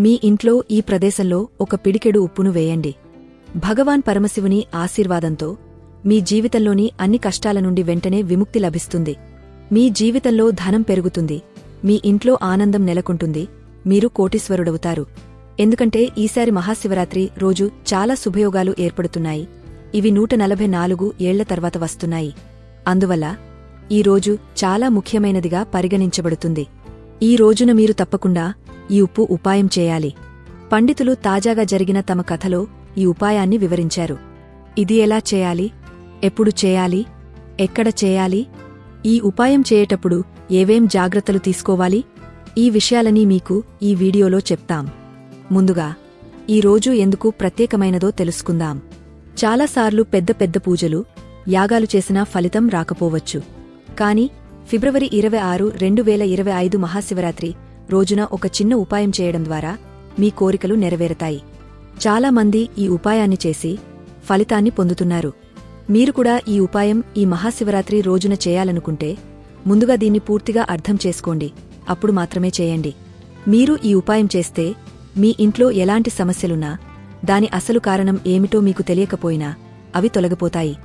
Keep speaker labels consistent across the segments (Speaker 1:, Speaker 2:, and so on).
Speaker 1: మీ ఇంట్లో ఈ ప్రదేశంలో ఒక పిడికెడు ఉప్పును వేయండి. భగవాన్ పరమశివుని ఆశీర్వాదంతో మీ జీవితంలోని అన్ని కష్టాల నుండి వెంటనే విముక్తి లభిస్తుంది. మీ జీవితంలో ధనం పెరుగుతుంది. మీ ఇంట్లో ఆనందం నెలకొంటుంది. మీరు కోటీశ్వరుడవుతారు. ఎందుకంటే ఈసారి మహాశివరాత్రి రోజు చాలా శుభయోగాలు ఏర్పడుతున్నాయి. ఇవి నూట నలభై నాలుగు ఏళ్ళ తర్వాత వస్తున్నాయి. అందువల్ల ఈ రోజు చాలా ముఖ్యమైనదిగా పరిగణించబడుతుంది. ఈ రోజున మీరు తప్పకుండా ఈ ఉప్పు ఉపాయం చేయాలి. పండితులు తాజాగా జరిగిన తమ కథలో ఈ ఉపాయాన్ని వివరించారు. ఇది ఎలా చేయాలి? ఎప్పుడు చేయాలి? ఎక్కడ చేయాలి? ఈ ఉపాయం చేయేటప్పుడు ఏవేం జాగ్రత్తలు తీసుకోవాలి? ఈ విషయాలని మీకు ఈ వీడియోలో చెప్తాం. ముందుగా ఈ రోజు ఎందుకు ప్రత్యేకమైనదో తెలుసుకుందాం. చాలాసార్లు పెద్ద పెద్ద పూజలు యాగాలు చేసినా ఫలితం రాకపోవచ్చు. కాని ఫిబ్రవరి ఇరవై ఆరు రెండు వేల ఇరవై ఐదు మహాశివరాత్రి రోజున ఒక చిన్న ఉపాయం చేయడం ద్వారా మీ కోరికలు నెరవేరతాయి. చాలామంది ఈ ఉపాయాన్ని చేసి ఫలితాన్ని పొందుతున్నారు. మీరు కూడా ఈ ఉపాయం ఈ మహాశివరాత్రి రోజున చేయాలనుకుంటే ముందుగా దీన్ని పూర్తిగా అర్థం చేసుకోండి. అప్పుడు మాత్రమే చేయండి. మీరు ఈ ఉపాయం చేస్తే మీ ఇంట్లో ఎలాంటి సమస్యలున్నా దాని అసలు కారణం ఏమిటో మీకు తెలియకపోయినా అవి తొలగిపోతాయి.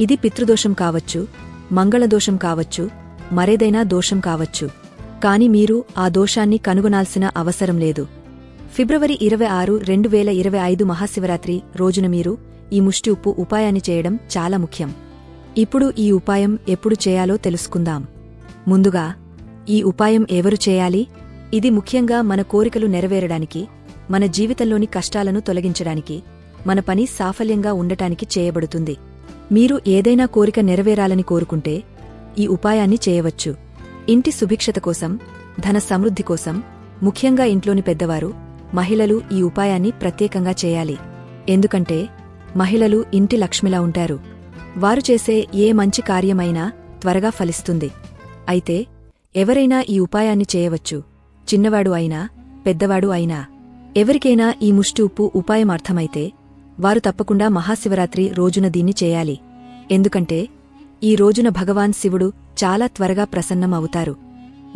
Speaker 1: ఇది పితృదోషం కావచ్చు మంగళదోషం కావచ్చు మరేదైనా దోషం కావచ్చు. కాని మీరు ఆ దోషాన్ని కనుగొనాల్సిన అవసరం లేదు. ఫిబ్రవరి ఇరవై ఆరు రెండు వేల ఇరవై ఐదు మహాశివరాత్రి రోజున మీరు ఈ ముష్టి ఉప్పు ఉపాయాన్ని చేయడం చాలా ముఖ్యం. ఇప్పుడు ఈ ఉపాయం ఎప్పుడు చేయాలో తెలుసుకుందాం. ముందుగా ఈ ఉపాయం ఎవరు చేయాలి? ఇది ముఖ్యంగా మన కోరికలు నెరవేరడానికి మన జీవితంలోని కష్టాలను తొలగించడానికి మన పని సాఫల్యంగా ఉండటానికి చేయబడుతుంది. మీరు ఏదైనా కోరిక నెరవేరాలని కోరుకుంటే ఈ ఉపాయాన్ని చేయవచ్చు. ఇంటి సుభిక్షత కోసం ధన సమృద్ధి కోసం ముఖ్యంగా ఇంట్లోని పెద్దవారు మహిళలు ఈ ఉపాయాన్ని ప్రత్యేకంగా చేయాలి. ఎందుకంటే మహిళలు ఇంటి లక్ష్మిలా ఉంటారు. వారు చేసే ఏ మంచి కార్యమైనా త్వరగా ఫలిస్తుంది. అయితే ఎవరైనా ఈ ఉపాయాన్ని చేయవచ్చు. చిన్నవాడు అయినా పెద్దవాడు అయినా. ఎవరికైనా ఈ ముష్టి ఉప్పు ఉపాయం అర్థమైతే వారు తప్పకుండా మహాశివరాత్రి రోజున దీన్ని చేయాలి. ఎందుకంటే ఈ రోజున భగవాన్ శివుడు చాలా త్వరగా ప్రసన్నం అవుతారు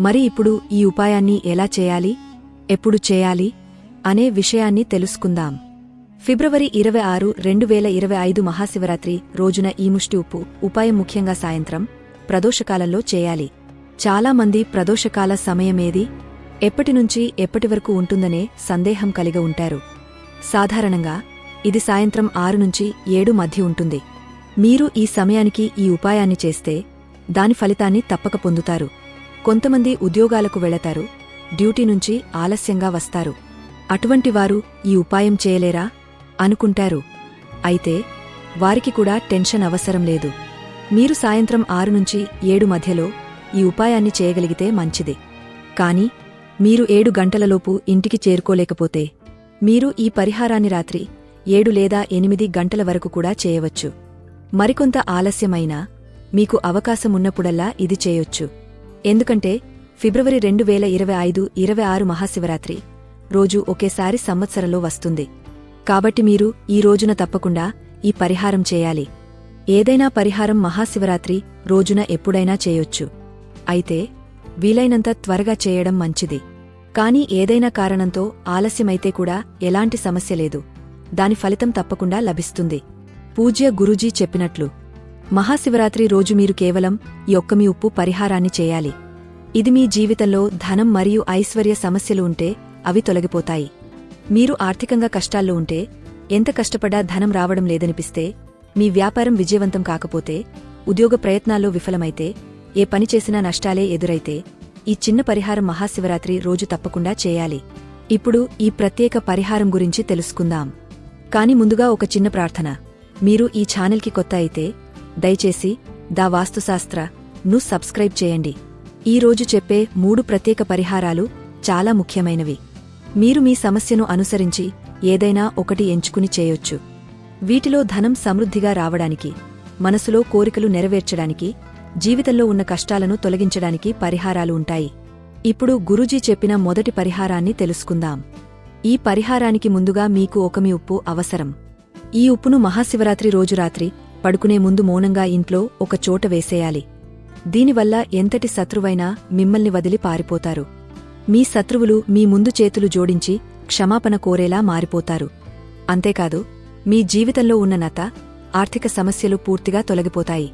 Speaker 1: మరి ఇప్పుడు ఈ ఉపాయాన్ని ఎలా చేయాలి? ఎప్పుడు చేయాలి? అనే విషయాన్ని తెలుసుకుందాం. ఫిబ్రవరి ఇరవై ఆరు రెండు వేల ఇరవై ఐదు మహాశివరాత్రి రోజున ఈ ముష్టి ఉప్పు ఉపాయం ముఖ్యంగా సాయంత్రం ప్రదోషకాలంలో చేయాలి. చాలామంది ప్రదోషకాల సమయమేది ఎప్పటినుంచి ఎప్పటివరకు ఉంటుందనే సందేహం కలిగి ఉంటారు. సాధారణంగా ఇది సాయంత్రం ఆరు నుంచి ఏడు మధ్య ఉంటుంది. మీరు ఈ సమయానికి ఈ ఉపాయాన్ని చేస్తే దాని ఫలితాన్ని తప్పక పొందుతారు. కొంతమంది ఉద్యోగాలకు వెళతారు. డ్యూటీ నుంచి ఆలస్యంగా వస్తారు. అటువంటి వారు ఈ ఉపాయం చేయలేరా? అనుకుంటారు. అయితే వారికి కూడా టెన్షన్ అవసరం లేదు. మీరు సాయంత్రం ఆరు నుంచి ఏడు మధ్యలో ఈ ఉపాయాన్ని చేయగలిగితే మంచిది. కాని మీరు ఏడు గంటలలోపు ఇంటికి చేరుకోలేకపోతే మీరు ఈ పరిహారాన్ని రాత్రి ఏడు లేదా ఎనిమిది గంటల వరకు కూడా చేయవచ్చు. మరికొంత ఆలస్యమైనా మీకు అవకాశమున్నప్పుడల్లా ఇది చేయొచ్చు. ఎందుకంటే ఫిబ్రవరి రెండు వేల ఇరవై ఐదు ఇరవై ఆరు మహాశివరాత్రి రోజు ఒకేసారి సంవత్సరంలో వస్తుంది. కాబట్టి మీరు ఈ రోజున తప్పకుండా ఈ పరిహారం చేయాలి. ఏదైనా పరిహారం మహాశివరాత్రి రోజున ఎప్పుడైనా చేయొచ్చు. అయితే వీలైనంత త్వరగా చేయడం మంచిది. కానీ ఏదైనా కారణంతో ఆలస్యమైతే కూడా ఎలాంటి సమస్య లేదు. దాని ఫలితం తప్పకుండా లభిస్తుంది. పూజ్య గురూజీ చెప్పినట్లు మహాశివరాత్రి రోజు మీరు కేవలం ఈ ఒక్క మీ ఉప్పు పరిహారాన్ని చేయాలి. ఇది మీ జీవితంలో ధనం మరియు ఐశ్వర్య సమస్యలు ఉంటే అవి తొలగిపోతాయి. మీరు ఆర్థికంగా కష్టాల్లో ఉంటే ఎంత కష్టపడ్డా ధనం రావడం లేదనిపిస్తే మీ వ్యాపారం విజయవంతం కాకపోతే ఉద్యోగ ప్రయత్నాల్లో విఫలమైతే ఏ పని చేసినా నష్టాలే ఎదురైతే ఈ చిన్న పరిహారం మహాశివరాత్రి రోజు తప్పకుండా చేయాలి. ఇప్పుడు ఈ ప్రత్యేక పరిహారం గురించి తెలుసుకుందాం. కాని ముందుగా ఒక చిన్న ప్రార్థన. మీరు ఈ ఛానల్కి కొత్త అయితే దయచేసి దా వాస్తుశాస్త్ర ను సబ్స్క్రైబ్ చేయండి. ఈ రోజు చెప్పే మూడు ప్రత్యేక పరిహారాలు చాలా ముఖ్యమైనవి. మీరు మీ సమస్యను అనుసరించి ఏదైనా ఒకటి ఎంచుకుని చేయొచ్చు. వీటిలో ధనం సమృద్ధిగా రావడానికి మనసులో కోరికలు నెరవేర్చడానికి జీవితంలో ఉన్న కష్టాలను తొలగించడానికి పరిహారాలు ఉంటాయి. ఇప్పుడు గురూజీ చెప్పిన మొదటి పరిహారాన్ని తెలుసుకుందాం. ఈ పరిహారానికి ముందుగా మీకు ఒక మీ ఉప్పు అవసరం. ఈ ఉప్పును మహాశివరాత్రి రోజు రాత్రి పడుకునే ముందు మౌనంగా ఇంట్లో ఒక చోట వేసేయాలి. దీనివల్ల ఎంతటి శత్రువైనా మిమ్మల్ని వదిలి పారిపోతారు. మీ శత్రువులు మీ ముందు చేతులు జోడించి క్షమాపణ కోరేలా మారిపోతారు. అంతేకాదు మీ జీవితంలో ఉన్న నత ఆర్థిక సమస్యలు పూర్తిగా తొలగిపోతాయి.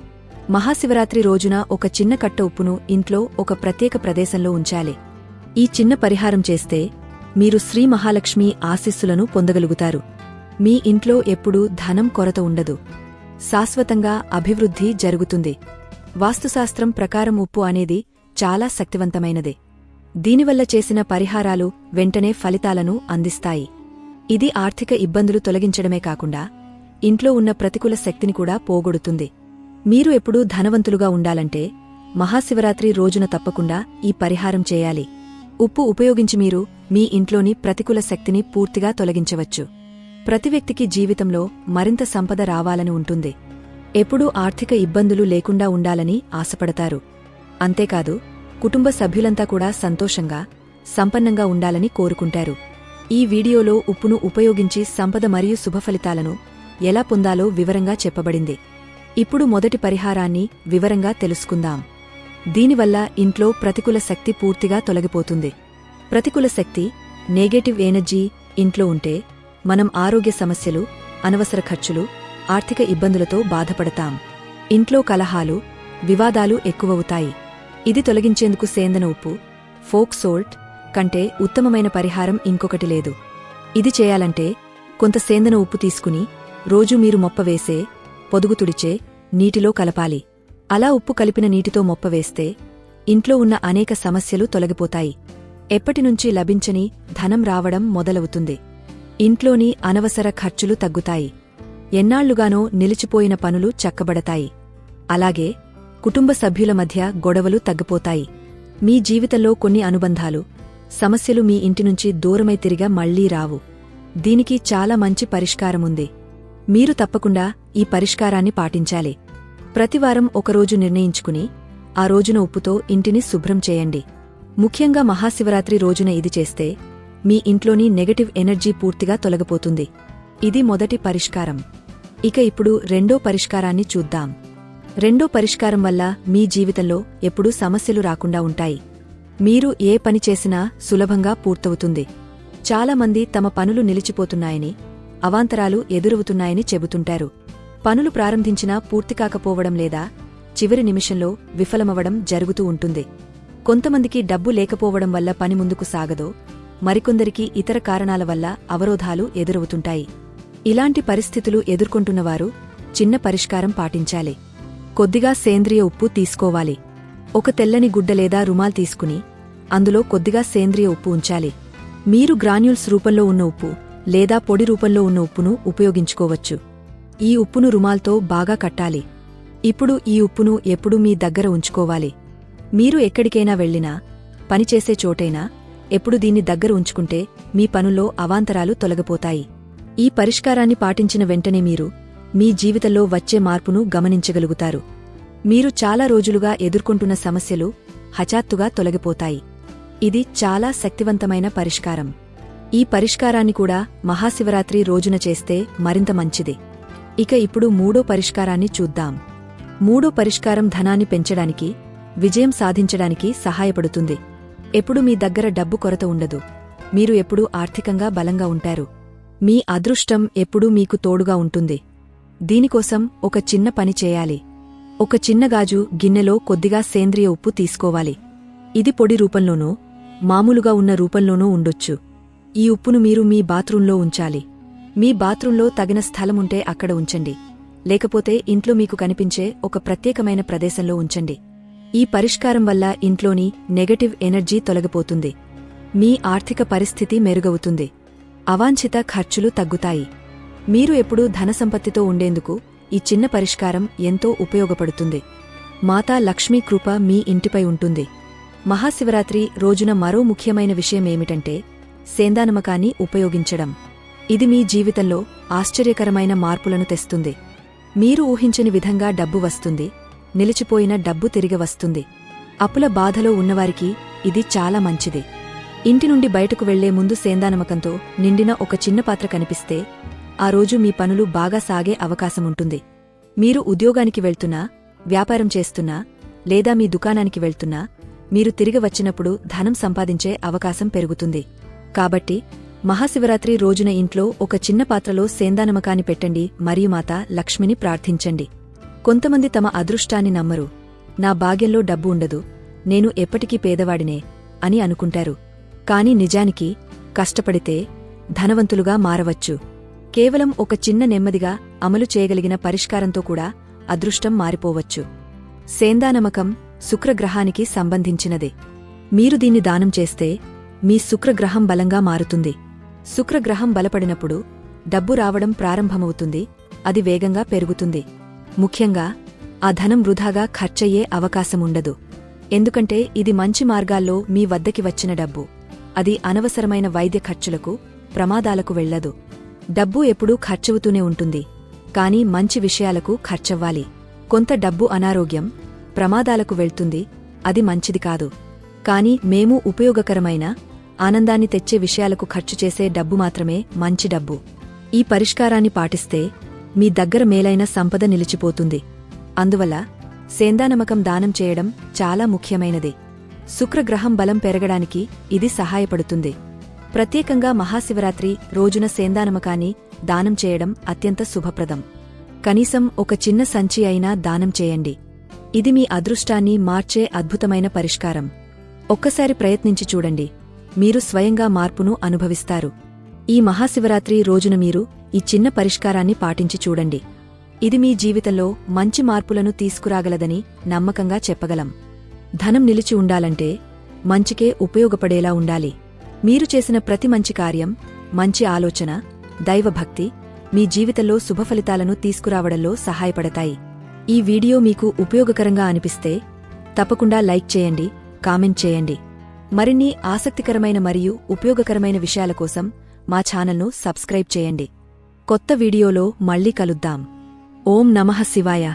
Speaker 1: మహాశివరాత్రి రోజున ఒక చిన్న కట్ట ఉప్పును ఇంట్లో ఒక ప్రత్యేక ప్రదేశంలో ఉంచాలి. ఈ చిన్న పరిహారం చేస్తే మీరు శ్రీ మహాలక్ష్మి ఆశీస్సులను పొందగలుగుతారు. మీ ఇంట్లో ఎప్పుడూ ధనం కొరత ఉండదు. శాశ్వతంగా అభివృద్ధి జరుగుతుంది. వాస్తుశాస్త్రం ప్రకారం ఉప్పు అనేది చాలా శక్తివంతమైనది. దీనివల్ల చేసిన పరిహారాలు వెంటనే ఫలితాలను అందిస్తాయి. ఇది ఆర్థిక ఇబ్బందులు తొలగించడమే కాకుండా ఇంట్లో ఉన్న ప్రతికూల శక్తిని కూడా పోగొడుతుంది. మీరు ఎప్పుడూ ధనవంతులుగా ఉండాలంటే మహాశివరాత్రి రోజున తప్పకుండా ఈ పరిహారం చేయాలి. ఉప్పు ఉపయోగించి మీరు మీ ఇంట్లోని ప్రతికూల శక్తిని పూర్తిగా తొలగించవచ్చు. ప్రతి వ్యక్తికి జీవితంలో మరింత సంపద రావాలని ఉంటుంది. ఎప్పుడూ ఆర్థిక ఇబ్బందులు లేకుండా ఉండాలని ఆశపడతారు. అంతేకాదు కుటుంబ సభ్యులంతా కూడా సంతోషంగా సంపన్నంగా ఉండాలని కోరుకుంటారు. ఈ వీడియోలో ఉప్పును ఉపయోగించి సంపద మరియు శుభఫలితాలను ఎలా పొందాలో వివరంగా చెప్పబడింది. ఇప్పుడు మొదటి పరిహారాన్ని వివరంగా తెలుసుకుందాం. దీనివల్ల ఇంట్లో ప్రతికూల శక్తి పూర్తిగా తొలగిపోతుంది. ప్రతికూల శక్తి నెగటివ్ ఎనర్జీ ఇంట్లో ఉంటే మనం ఆరోగ్య సమస్యలు అనవసర ఖర్చులు ఆర్థిక ఇబ్బందులతో బాధపడతాం. ఇంట్లో కలహాలు వివాదాలు ఎక్కువవుతాయి. ఇది తొలగించేందుకు సేందన ఉప్పు ఫోక్ సోల్ట్ కంటే ఉత్తమమైన పరిహారం ఇంకొకటి లేదు. ఇది చేయాలంటే కొంత సేందన ఉప్పు తీసుకుని రోజూ మీరు మొప్పవేసే పొదుగుతుడిచే పొదుగు తుడిచే నీటిలో కలపాలి. అలా ఉప్పు కలిపిన నీటితో మొప్ప వేస్తే ఇంట్లో ఉన్న అనేక సమస్యలు తొలగిపోతాయి. ఎప్పటినుంచి లభించని ధనం రావడం మొదలవుతుంది. ఇంట్లోని అనవసర ఖర్చులు తగ్గుతాయి. ఎన్నాళ్ళుగానో నిలిచిపోయిన పనులు చక్కబడతాయి. అలాగే కుటుంబ సభ్యుల మధ్య గొడవలు తగ్గిపోతాయి. మీ జీవితంలో కొన్ని అనుబంధాలు సమస్యలు మీ ఇంటినుంచి దూరమై తిరిగా మళ్ళీ రావు. దీనికి చాలా మంచి పరిష్కారముంది మీరు తప్పకుండా ఈ పరిష్కారాన్ని పాటించాలి. ప్రతివారం ఒకరోజు నిర్ణయించుకుని ఆ రోజున ఉప్పుతో ఇంటిని శుభ్రం చేయండి. ముఖ్యంగా మహాశివరాత్రి రోజున ఇది చేస్తే మీ ఇంట్లోని నెగటివ్ ఎనర్జీ పూర్తిగా తొలగిపోతుంది. ఇది మొదటి పరిష్కారం. ఇక ఇప్పుడు రెండో పరిష్కారాన్ని చూద్దాం. రెండో పరిష్కారం వల్ల మీ జీవితంలో ఎప్పుడూ సమస్యలు రాకుండా ఉంటాయి. మీరు ఏ పని చేసినా సులభంగా పూర్తవుతుంది. చాలామంది తమ పనులు నిలిచిపోతున్నాయని అవాంతరాలు ఎదురవుతున్నాయని చెబుతుంటారు. పనులు ప్రారంభించినా పూర్తికాకపోవడం లేదా చివరి నిమిషంలో విఫలమవడం జరుగుతూ ఉంటుంది. కొంతమందికి డబ్బు లేకపోవడం వల్ల పని ముందుకు సాగదో. మరికొందరికి ఇతర కారణాల వల్ల అవరోధాలు ఎదురవుతుంటాయి. ఇలాంటి పరిస్థితులు ఎదుర్కొంటున్నవారు చిన్న పరిష్కారం పాటించాలి. కొద్దిగా సేంద్రియ ఉప్పు తీసుకోవాలి. ఒక తెల్లని గుడ్డ లేదా రుమాల్ తీసుకుని అందులో కొద్దిగా సేంద్రియ ఉప్పు ఉంచాలి. మీరు గ్రాన్యూల్స్ రూపంలో ఉన్న ఉప్పు లేదా పొడి రూపంలో ఉన్న ఉప్పును ఉపయోగించుకోవచ్చు. ఈ ఉప్పును రుమాల్తో బాగా కట్టాలి. ఇప్పుడు ఈ ఉప్పును ఎప్పుడూ మీ దగ్గర ఉంచుకోవాలి. మీరు ఎక్కడికైనా వెళ్ళినా పనిచేసే చోటైనా ఎప్పుడు దీన్ని దగ్గర ఉంచుకుంటే మీ పనుల్లో అవాంతరాలు తొలగిపోతాయి. ఈ పరిష్కారాన్ని పాటించిన వెంటనే మీరు మీ జీవితంలో వచ్చే మార్పును గమనించగలుగుతారు. మీరు చాలా రోజులుగా ఎదుర్కొంటున్న సమస్యలు హఠాత్తుగా తొలగిపోతాయి. ఇది చాలా శక్తివంతమైన పరిష్కారం. ఈ పరిష్కారాన్ని కూడా మహాశివరాత్రి రోజున చేస్తే మరింత మంచిది. ఇక ఇప్పుడు మూడో పరిష్కారాన్ని చూద్దాం. మూడో పరిష్కారం ధనాన్ని పెంచడానికి విజయం సాధించడానికి సహాయపడుతుంది. ఎప్పుడు మీ దగ్గర డబ్బు కొరత ఉండదు. మీరు ఎప్పుడూ ఆర్థికంగా బలంగా ఉంటారు. మీ అదృష్టం ఎప్పుడూ మీకు తోడుగా ఉంటుంది. దీనికోసం ఒక చిన్న పని చేయాలి. ఒక చిన్న గాజు గిన్నెలో కొద్దిగా సేంద్రియ ఉప్పు తీసుకోవాలి. ఇది పొడి రూపంలోనో మామూలుగా ఉన్న రూపంలోనూ ఉండొచ్చు. ఈ ఉప్పును మీరు మీ బాత్రూంలో ఉంచాలి. మీ బాత్రూంలో తగిన స్థలముంటే అక్కడ ఉంచండి. లేకపోతే ఇంట్లో మీకు కనిపించే ఒక ప్రత్యేకమైన ప్రదేశంలో ఉంచండి. ఈ పరిష్కారం వల్ల ఇంట్లోని నెగటివ్ ఎనర్జీ తొలగిపోతుంది. మీ ఆర్థిక పరిస్థితి మెరుగవుతుంది. అవాంఛిత ఖర్చులు తగ్గుతాయి. మీరు ఎప్పుడూ ధనసంపత్తితో ఉండేందుకు ఈ చిన్న పరిష్కారం ఎంతో ఉపయోగపడుతుంది. మాతా లక్ష్మీ కృప మీ ఇంటిపై ఉంటుంది. మహాశివరాత్రి రోజున మరో ముఖ్యమైన విషయమేమిటంటే సేందానమకాన్ని ఉపయోగించడం. ఇది మీ జీవితంలో ఆశ్చర్యకరమైన మార్పులను తెస్తుంది. మీరు ఊహించని విధంగా డబ్బు వస్తుంది. నిలిచిపోయిన డబ్బు తిరిగి వస్తుంది. అప్పుల బాధలో ఉన్నవారికి ఇది చాలా మంచిది. ఇంటి నుండి బయటకు వెళ్ళే ముందు సేందానమకంతో నిండిన ఒక చిన్న పాత్ర కనిపిస్తే ఆ రోజు మీ పనులు బాగా సాగే అవకాశముంటుంది మీరు ఉద్యోగానికి వెళ్తున్నా వ్యాపారం చేస్తున్నా లేదా మీ దుకాణానికి వెళ్తున్నా మీరు తిరిగి వచ్చినప్పుడు ధనం సంపాదించే అవకాశం పెరుగుతుంది. కాబట్టి మహాశివరాత్రి రోజున ఇంట్లో ఒక చిన్న పాత్రలో సేందానమకాన్ని పెట్టండి మరియు మాత లక్ష్మిని ప్రార్థించండి. కొంతమంది తమ అదృష్టాన్ని నమ్మరు. నా భాగ్యంలో డబ్బు ఉండదు. నేను ఎప్పటికీ పేదవాడినే అని అనుకుంటారు. కాని నిజానికి కష్టపడితే ధనవంతులుగా మారవచ్చు. కేవలం ఒక చిన్న నెమ్మదిగా అమలు చేయగలిగిన పరిష్కారంతో కూడా అదృష్టం మారిపోవచ్చు. సేందానమకం శుక్రగ్రహానికి సంబంధించినదే. మీరు దీన్ని దానం చేస్తే మీ శుక్రగ్రహం బలంగా మారుతుంది. శుక్రగ్రహం బలపడినప్పుడు డబ్బు రావడం ప్రారంభమవుతుంది. అది వేగంగా పెరుగుతుంది. ముఖ్యంగా ఆ ధనం వృధాగా ఖర్చయ్యే అవకాశముండదు. ఎందుకంటే ఇది మంచి మార్గాల్లో మీ వద్దకి వచ్చిన డబ్బు. అది అనవసరమైన వైద్య ఖర్చులకు ప్రమాదాలకు వెళ్ళదు డబ్బు ఎప్పుడూ ఖర్చవుతూనే ఉంటుంది. కాని మంచి విషయాలకు ఖర్చవ్వాలి. కొంత డబ్బు అనారోగ్యం ప్రమాదాలకు వెళ్తుంది అది మంచిది కాదు. కాని మేము ఉపయోగకరమైన ఆనందాన్ని తెచ్చే విషయాలకు ఖర్చు చేసే డబ్బు మాత్రమే మంచి డబ్బు. ఈ పరిష్కారాన్ని పాటిస్తే మీ దగ్గర మేలైన సంపద నిలిచిపోతుంది. అందువల్ల సేందానమకం దానం చేయడం చాలా ముఖ్యమైనది. శుక్రగ్రహం బలం పెరగడానికి ఇది సహాయపడుతుంది. ప్రత్యేకంగా మహాశివరాత్రి రోజున సేందానమకాన్ని దానం చేయడం అత్యంత శుభప్రదం. కనీసం ఒక చిన్న సంచి అయినా దానం చేయండి. ఇది మీ అదృష్టాన్ని మార్చే అద్భుతమైన పరిష్కారం. ఒక్కసారి ప్రయత్నించి చూడండి. మీరు స్వయంగా మార్పును అనుభవిస్తారు. ఈ మహాశివరాత్రి రోజున మీరు ఈ చిన్న పరిష్కారాన్ని పాటించి చూడండి. ఇది మీ జీవితంలో మంచి మార్పులను తీసుకురాగలదని నమ్మకంగా చెప్పగలం. ధనం నిలిచి ఉండాలంటే మంచికే ఉపయోగపడేలా ఉండాలి. మీరు చేసిన ప్రతి మంచి కార్యం మంచి ఆలోచన దైవభక్తి మీ జీవితంలో శుభఫలితాలను తీసుకురావడంలో సహాయపడతాయి. ఈ వీడియో మీకు ఉపయోగకరంగా అనిపిస్తే తప్పకుండా లైక్ చేయండి కామెంట్ చేయండి. మరిన్ని ఆసక్తికరమైన మరియు ఉపయోగకరమైన విషయాల కోసం మా ఛానల్ను సబ్స్క్రైబ్ చేయండి. కొత్త వీడియోలో మళ్ళీ కలుద్దాం. ఓం నమః శివాయ.